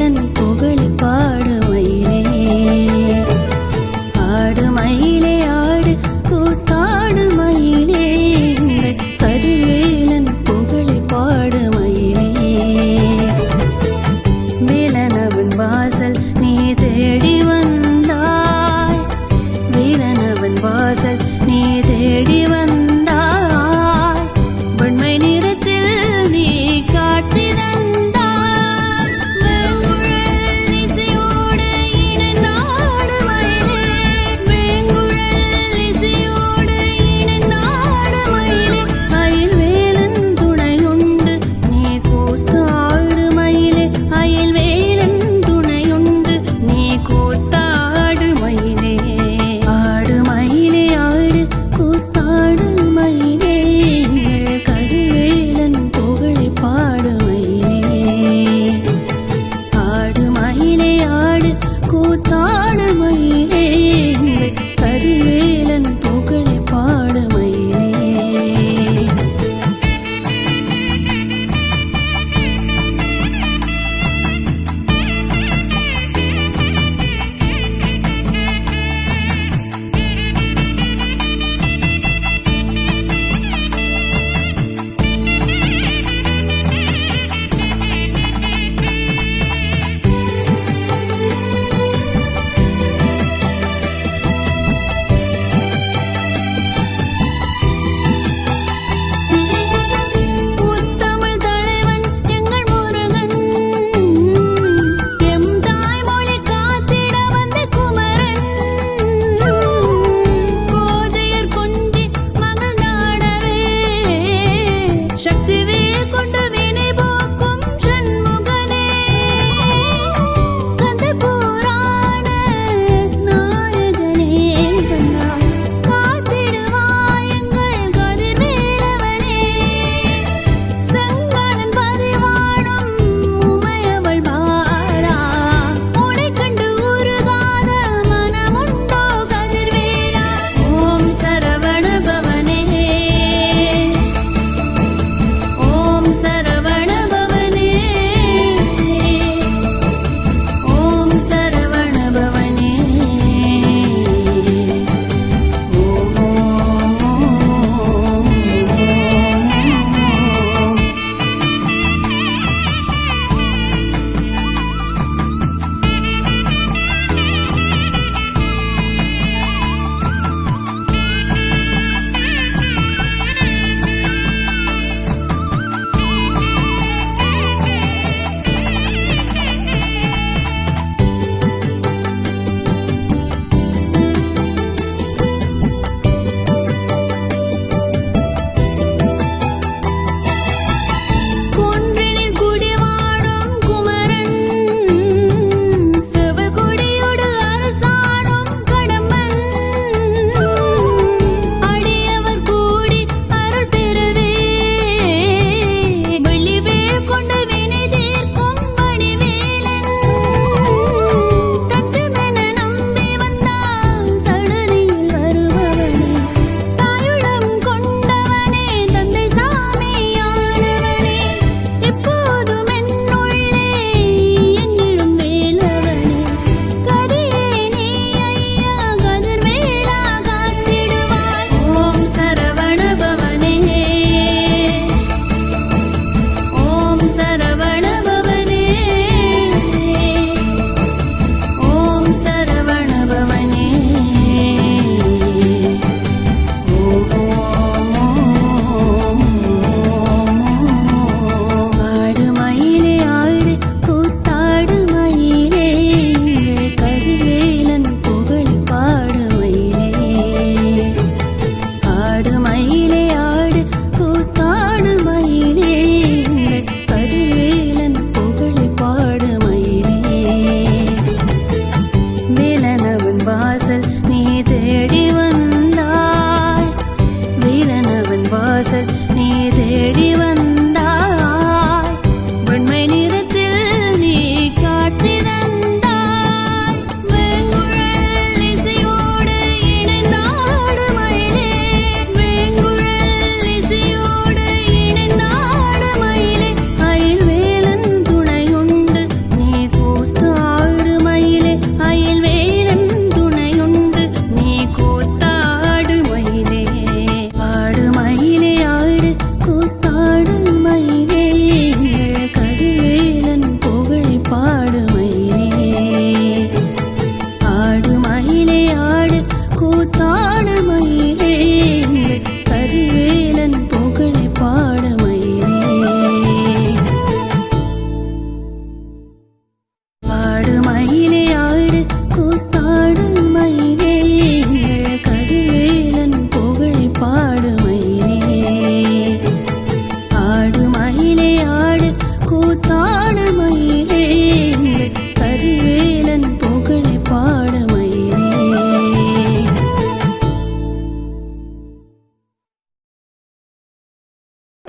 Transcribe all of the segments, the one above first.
கையிலன்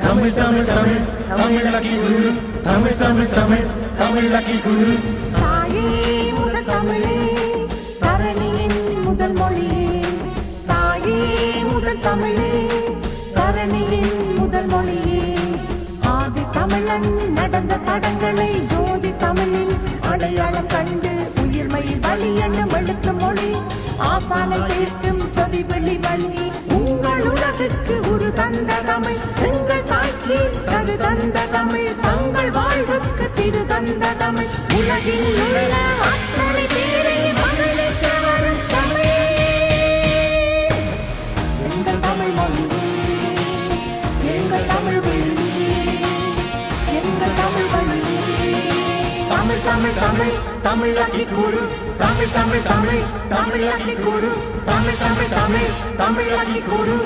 Tamil Tamil Tamil Tamil lucky Guru. Tamil Tamil Tamil Tamil lucky Guru. முதல் மொழி. தாயே முதல் தமிழே தரணியின் முதல் மொழியே ஆதி தமிழன் நடந்த தடங்களை ஜோதி தமிழில் அடையாளம் கண்டு உயிர்மையில் வழி எனும் எழுத்து மொழி. ஆசானை கேட்கும் சொதி வெளி வழி உங்கள் உலகுக்கு ஒரு தந்த தமிழ். எங்கள் தந்த தமிழ் தங்கள் வாழ்வுக்கு திரு தந்த தமிழ் உலகில் உள்ள அத்தனை பேரை மகிழ்விக்க வரும் தமிழ். எங்கள் தமிழ் மொழி எங்கள் தமிழ் வழி எங்கள் தமிழ் வழி தமிழ் தமிழ் தமிழ் தமிழாக்கி குரு தமிழ் தமிழ் தமிழ் தமிழாக்கி குரு தமிழ் தமிழ் தமிழ் தமிழாக்கி குரு